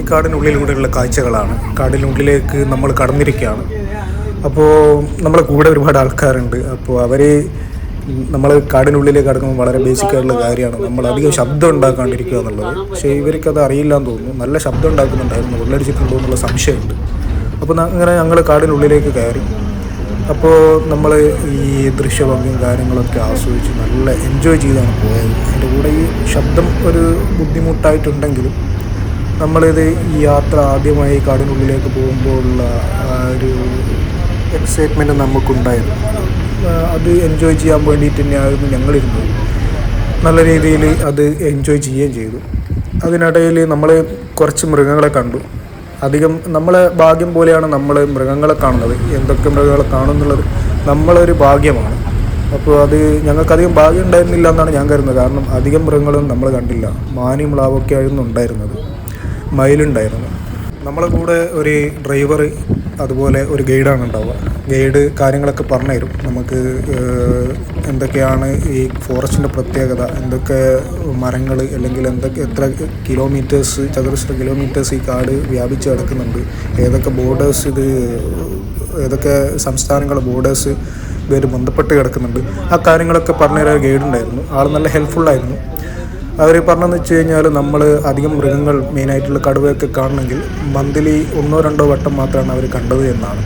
ഈ കാഴ്ചകളാണ്. കാടിനുള്ളിലേക്ക് നമ്മൾ കടന്നിരിക്കുകയാണ്. അപ്പോൾ നമ്മളെ കൂടെ ഒരുപാട് ആൾക്കാരുണ്ട്. അപ്പോൾ അവർ നമ്മൾ കാടിനുള്ളിലേക്ക് കടക്കുമ്പോൾ വളരെ ബേസിക് ആയിട്ടുള്ള കാര്യമാണ്. നമ്മൾ അധികം ശബ്ദം ഉണ്ടാക്കാണ്ടിരിക്കുക എന്നുള്ളത്. പക്ഷേ ഇവർക്കത് അറിയില്ല എന്ന് തോന്നുന്നു. നല്ല ശബ്ദം ഉണ്ടാക്കുന്നുണ്ടായിരുന്നു. ഉള്ളടിച്ചിട്ടുണ്ടോ എന്നുള്ള സംശയമുണ്ട്. അപ്പോൾ അങ്ങനെ ഞങ്ങൾ കാടിനുള്ളിലേക്ക് കയറി. അപ്പോൾ നമ്മൾ ഈ ദൃശ്യഭംഗിയും കാര്യങ്ങളൊക്കെ ആസ്വദിച്ച് നല്ല എൻജോയ് ചെയ്താണ് പോയത്. അതിന്റെ കൂടെ ഈ ശബ്ദം ഒരു ബുദ്ധിമുട്ടായിട്ടുണ്ടെങ്കിലും നമ്മളിത് ഈ യാത്ര ആദ്യമായി കാടിനുള്ളിലേക്ക് പോകുമ്പോൾ ഉള്ള ഒരു എക്സൈറ്റ്മെന്റ് നമുക്കുണ്ടായിരുന്നു. അത് എൻജോയ് ചെയ്യാൻ വേണ്ടിയിട്ട് തന്നെയായിരുന്നു ഞങ്ങളിരുന്നത്. നല്ല രീതിയിൽ അത് എൻജോയ് ചെയ്യുകയും ചെയ്തു. അതിനിടയിൽ നമ്മൾ കുറച്ച് മൃഗങ്ങളെ കണ്ടു. അധികം നമ്മളെ ഭാഗ്യം പോലെയാണ് നമ്മൾ മൃഗങ്ങളെ കാണുന്നത്. എന്തൊക്കെ മൃഗങ്ങളെ കാണുന്നുള്ളത് നമ്മളൊരു ഭാഗ്യമാണ്. അപ്പോൾ അത് ഞങ്ങൾക്കധികം ഭാഗ്യം ഉണ്ടായിരുന്നില്ല എന്നാണ് ഞാൻ കരുതുന്നത്. കാരണം അധികം മൃഗങ്ങളും നമ്മൾ കണ്ടില്ല. മാനി മ്ലാവൊക്കെ ആയിരുന്നു ഉണ്ടായിരുന്നത്. മയിലുണ്ടായിരുന്നു. നമ്മളെ കൂടെ ഒരു ഡ്രൈവർ അതുപോലെ ഒരു ഗൈഡാണ് ഉണ്ടാവുക. ഗൈഡ് കാര്യങ്ങളൊക്കെ പറഞ്ഞു തരും. നമുക്ക് എന്തൊക്കെയാണ് ഈ ഫോറസ്റ്റിന്റെ പ്രത്യേകത എന്തൊക്കെ മരങ്ങൾ അല്ലെങ്കിൽ എന്തൊക്കെ എത്ര കിലോമീറ്റേഴ്സ് ചതുരശ്ര കിലോമീറ്റേഴ്സ് ഈ കാട് വ്യാപിച്ച് കിടക്കുന്നുണ്ട് ഏതൊക്കെ ബോർഡേഴ്സ് ഇത് ഏതൊക്കെ സംസ്ഥാനങ്ങളുടെ ബോർഡേഴ്സ് ഇതുമായിട്ട് ബന്ധപ്പെട്ട് കിടക്കുന്നുണ്ട്. ആ കാര്യങ്ങളൊക്കെ പറഞ്ഞു തരാൻ ഗൈഡ് ഉണ്ടായിരുന്നു. ആൾ നല്ല ഹെൽപ്ഫുള്ളായിരുന്നു അവർ പറഞ്ഞതെന്ന് വെച്ച് കഴിഞ്ഞാൽ നമ്മൾ അധികം മൃഗങ്ങൾ മെയിനായിട്ടുള്ള കടുവയൊക്കെ കാണണമെങ്കിൽ മന്തിലി ഒന്നോ രണ്ടോ വട്ടം മാത്രമാണ് അവർ കണ്ടത് എന്നാണ്.